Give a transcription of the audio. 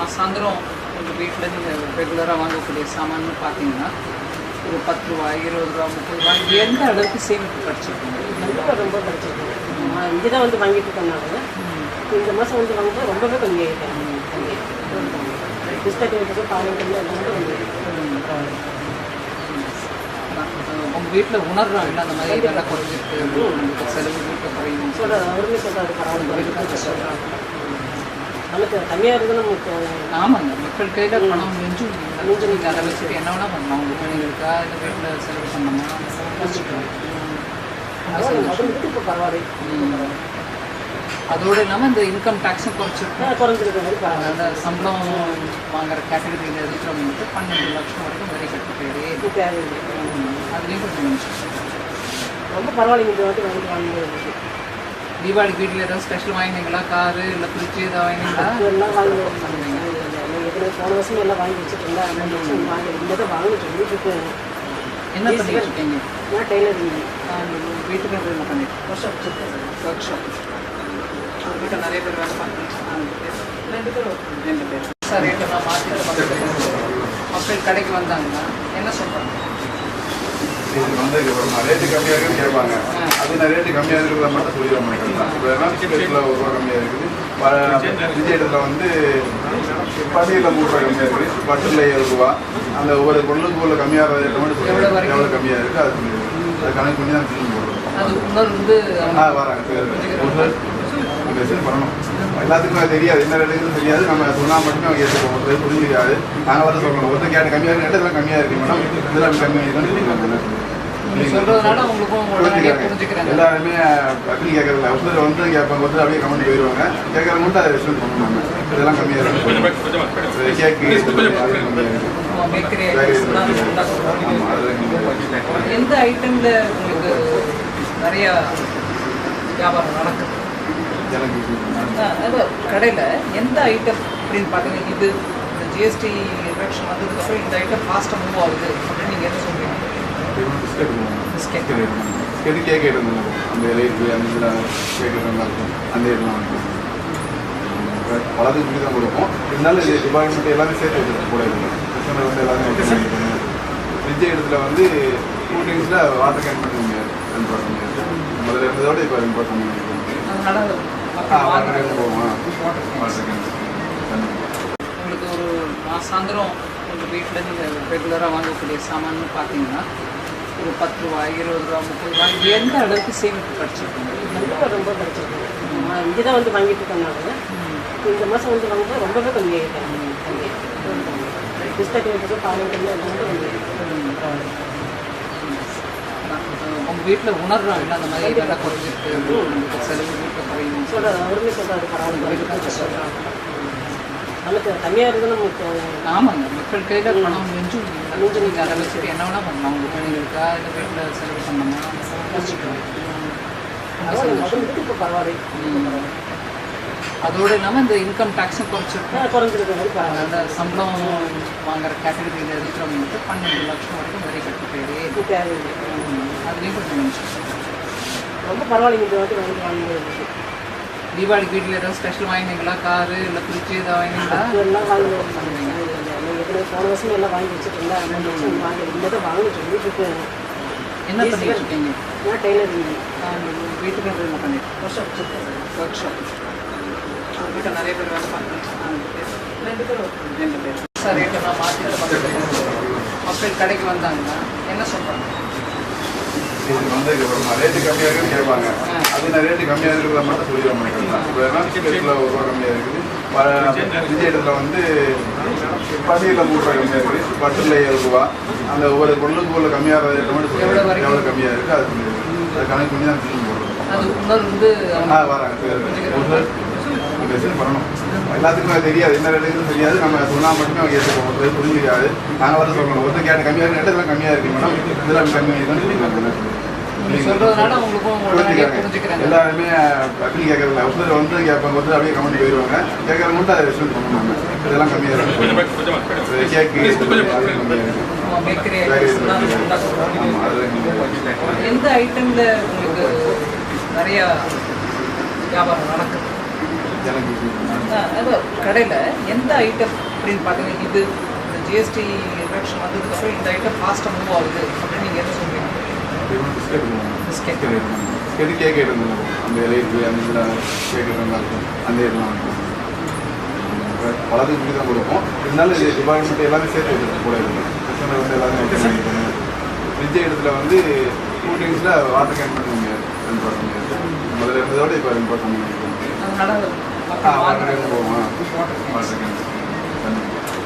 மாசாந்திரம் உங்கள் வீட்டில் நீங்கள் ரெகுலராக வாங்கக்கூடிய சாமான்னு பார்த்தீங்கன்னா ஒரு பத்து ரூபா இருபது ரூபா முப்பது ரூபா எந்த அளவுக்கு சேமிப்பு கிடச்சிருக்கீங்க ரொம்ப ரொம்ப படிச்சிருக்கேன். இங்கே தான் வந்து வாங்கிட்டு இருக்கனால இந்த மாதம் வந்து வாங்கும்போது ரொம்பவே எடுத்து பால் எல்லாமே கம்மியாகிட்டேன் உங்கள் வீட்டில் உணர்றாங்க அந்த மாதிரி இதெல்லாம் குறைஞ்சிருக்கு செலவு வீட்டில் குறையும் சொல்கிற அவருமே சொல்கிறாரு பரவாயில்ல. சொல்கிறாங்க நமக்கு கம்மியாக இருந்தால் நமக்கு ஆமாங்க. மக்கள் கையில் பணம் மிஞ்சும் மிஞ்சும் நீங்கள் அதை வச்சுட்டு என்ன வேணால் பண்ணலாம்? உங்கள் பிள்ளைங்களுக்கா இல்லை வீட்டில் செலவு பண்ணணுமா? இப்போ பரவாயில்ல. அதோடு இல்லாமல் இந்த இன்கம் டேக்ஸும் குறைச்சிருக்கோம். குறைஞ்சிருக்க அதனால் சம்பளம் வாங்குற கேட்டகரியில் இருக்கிறவங்களுக்கு பன்னெண்டு லட்சம் வரைக்கும் வரி இது தேவையில்லை அதுலேயும் கொஞ்சம். ரொம்ப பரவாயில்லைங்க. இந்த வாட்டி வாங்கிட்டு வாங்கிட்டு தீபாவளிக்கு வீட்டில் ஏதாவது ஸ்பெஷல் வாங்கினீங்களா? காரு இல்லை ஃப்ரிட்ஜு ஏதாவது வாங்கினீங்களா? எல்லாம் வாங்கி போன வருஷம் எல்லாம் வாங்கி வருஷம் வாங்கி இந்த தான் வாங்க சொல்லிட்டு இருக்கேன் என்ன பண்ணிட்டு இருக்கீங்க? நான் டெய்லரிங் வீட்டுக்கு என்ன பண்ணிட்டு? வருஷம் வச்சுருக்கேன். ஒர்க் ஷாப் வீட்டில் நிறைய பேர் வேலை பார்க்குறீங்க ரெண்டு பேர் ரெண்டு பேர் சார் ரேட்டெல்லாம் மாற்றி மக்கள் கடைக்கு வந்தாங்கன்னா என்ன சொல்கிறாங்க இது வந்து ரேட்டு கம்மியாக இருக்குன்னு கேட்பாங்க. அது நான் ரேட்டு கம்மியாக இருக்கிறத மட்டும் சொல்லிட மாட்டேன். இப்போ ஸ்பெஷலில் ஒரு ரூபா கம்மியாக இருக்குது. ப- விஜய் இடத்துல வந்து பன்னீரில் மூணு ரூபா கம்மியாக இருக்குது. பட்டில் ஏழு ரூபா. அந்த ஒவ்வொரு பொருளுக்கு உள்ள கம்மியாக ரேட்டை மட்டும் சொல்லிடுறேன்? எவ்வளோ கம்மியாக இருக்குது அது சொல்லிடுறேன் அது கணக்கு பண்ணி தான் ஃபில்ம் போடுறோம் ஆ வராங்க. மெசேஜ் பண்ணணும் எல்லாத்துக்கும் அது தெரியாது. என்ன ரேட்டுன்னு தெரியாது. நம்ம சொன்னால் மட்டுமே அவங்க ஏற்றுப்போம் ஒருத்தர் புரிஞ்சிக்காது. நாங்கள் வந்து சொல்லணும். ஒருத்தர் கேட்டு கம்மியாக இருக்கு. இதெல்லாம் கம்மியாக இருக்கு. மேடம் இதெல்லாம் கம்மியாக இருக்குன்னு எல்லாருமே அப்படி கேட்கறதில்ல. ஒருத்தர் வந்து கேட்பாங்க. ஒருத்தர் அப்படியே கமெண்ட் போயிடுவாங்க கேட்கற மட்டும் அதை பண்ணணும் நம்ம. இதெல்லாம் கம்மியாக இருக்கு. கேக்கு. எந்த ஐட்டமில் உங்களுக்கு நிறைய வியாபாரம் நடக்குது? எனக்கு கடையில் எந்த ஐட்டம் அப்படின்னு பார்த்தீங்கன்னா இது இந்த ஜிஎஸ்டி ரிடக்ஷன் வந்ததுக்கப்புறம் இந்த ஐட்டம் ஃபாஸ்ட்டாக மூவ் ஆகுது அப்படின்னு நீங்கள் என்ன சொல்றீங்க? பிஸ்கட் பிஸ்கெட் பிஸ்கட் கேக் எடுக்கணும் அந்த ரேட்டு அந்த இதில் கேக் இருக்கும் அந்த இதெல்லாம் இருக்கும் இப்படி தான் கொடுப்போம் இருந்தாலும் இது டிபார்ட்மெண்ட் எல்லாமே சேர்த்து வச்சுருக்கோம் கூட கஸ்டமர் வந்து எல்லாமே ஃப்ரிட்ஜ் இடத்துல வந்து கூல் ட்ரிங்க்ஸில் வாட்டர் கேன் பண்ண முடியாது இம்பார்ட் பண்ணியாது முதல்ல இருந்ததோட இப்போ இம்பார்ட் பண்ணி உங்களுக்கு ஒரு மாசாந்திரம் உங்கள் வீட்டில் நீங்கள் ரெகுலராக வாங்கக்கூடிய சாமான்னு பார்த்தீங்கன்னா ஒரு பத்து ரூபா இருபது ரூபா முப்பது ரூபா இது எந்த அளவுக்கு சேமிப்பு கிடச்சிருக்குங்க ரொம்ப ரொம்ப படிச்சிருக்கேன் இங்கே தான் வந்து வாங்கிட்டு இருக்கனால இந்த மாதம் வந்து வாங்கும்போது ரொம்பவே கம்மியாகிட்டேன் பிஸ்கட் எடுத்து பால் எல்லாமே கம்மியாகிட்டேன் உங்கள் வீட்டில் உணர்றாங்க அந்த மாதிரி இதெல்லாம் குறைஞ்சிருக்கு செலவு சொல்கிறாரு அவருமே சொல்கிறாரு பரவாயில்ல சொல்கிறாங்க நமக்கு கம்மியாக இருந்தால் நமக்கு ஆமாங்க மக்கள் கையில் பணம் மிஞ்சும் மிஞ்சும் நீங்கள் அதை வச்சுட்டு என்ன வேணால் பண்ணலாம். உங்கள் பிள்ளைங்களுக்கா இல்லை வீட்டில் செலவு அதுக்கு இப்போ பரவாயில்ல அதோடு இல்லாமல் இந்த இன்கம் டேக்ஸும் குறைச்சிருக்கோம். குறைஞ்சிருக்க அதனால் சம்பளம் வாங்குற கேட்டகரியில் இருக்கிறவங்களுக்கு பன்னெண்டு லட்சம் வரைக்கும் வரி இது தேவையில்லை அதுலேயும் கொஞ்சம். ரொம்ப பரவாயில்லைங்க இந்த வாட்டி வாங்கி வாங்கி தீபாவளிக்கு வீட்டில் ஏதாவது ஸ்பெஷல் வாங்கினீங்களா காரு இல்லை ஃப்ரிட்ஜு ஏதாவது வாங்கினீங்களா எல்லாம் வாங்கி ஏற்கனவே போன வருஷம் எல்லாம் வாங்கி அந்த வருஷம் வாங்கி தான் வாங்க சொல்லிட்டு இருக்கேன் என்ன பண்ணிட்டு இருக்கீங்க நான் டெய்லரிங் வீட்டுக்கு என்ன பண்ணிட்டு வருஷம் வச்சுருக்கேன் ஒர்க் ஷாப் வீட்டில் நிறைய பேர் வேலை பார்க்குறீங்க ரெண்டு பேர் ரெண்டு பேர் சார் ரேட்டெல்லாம் மாற்றி மக்கள் கடைக்கு வந்தாங்கன்னா என்ன சொல்கிறாங்க இது வந்து ரேட்டு கம்மியாக இருக்குன்னு கேட்பாங்க. அது நான் ரேட்டு கம்மியாக இருக்கிறத மட்டும் சொல்லிட இப்போ ஒரு ரூபா கம்மியாக இருக்குது. விஜய் இடத்துல வந்து பன்னீரில் மூணு ரூபா கம்மியாக இருக்குது. பட்டில் ஏழு ரூபா. அந்த ஒவ்வொரு பொருளுக்கு உள்ள கம்மியாக ரேட்டை மட்டும்? எவ்வளோ கம்மியாக இருக்குது அது சொல்லிடுறேன் அது கணக்கு பண்ணி தான் போடுறோம். ஆ வராங்க. மெசேஜ் பண்ணணும். எல்லாத்துக்கும் தெரியாது. என்ன ரேட்டுன்னு தெரியாது. நம்ம சொன்னால் மட்டுமே அவங்க ஏற்றுப்போம் ஒருத்தர் புரிஞ்சிக்காது. நாங்கள் வந்து சொல்லணும் ஒருத்தர் கேட்ட கம்மியாக இருக்கு இதெல்லாம் கம்மியாக இருக்கு மேடம். இதெல்லாம் கம்மியாக இருக்குன்னு எல்லாருமே அப்படி கேட்கறதில்ல. ஒருத்தர் வந்து கேட்பாங்க. ஒருத்தர் அப்படியே கமெண்ட் போயிடுவாங்க. கேட்கற மட்டும் அதை பண்ணணும் நம்ம. இதெல்லாம் கம்மியாக இருக்கு. கேக்கு. எந்த ஐட்டமில் உங்களுக்கு நிறைய வியாபாரம் நடக்குது? கடையில் எந்த ஐட்டம் அப்படின்னு பார்த்தீங்கன்னா இது இந்த ஜிஎஸ்டி ரிடக்ஷன் வந்ததுக்கப்புறம் இந்த ஐட்டம் ஃபாஸ்ட்டாக மூவ் ஆகுது அப்படின்னு நீங்கள் என்ன சொல்றீங்க biscuit biscuit biscuit cake item அந்த ரேட்டு அந்த இதில் கேக் இருக்கும் அந்த இதெல்லாம் இருக்கும் இப்படி தான் கொடுப்போம் இருந்தாலும் இது டிபார்ட்மெண்ட் எல்லாமே சேர்த்து வச்சுருக்கோம் கூட இருக்குது கஸ்டமர் வந்து எல்லாமே ஃப்ரிட்ஜ் இடத்துல வந்து கூல்ட்ரிங்க்ஸில் வாட்டர் கேன் பண்ண முடியாது ரெண்டு பார்க்க முடியாது முதல்ல இருந்ததோட இப்போ ரெண்டு பார்க்க முடியாது போவோம் வாட்டர் கேன்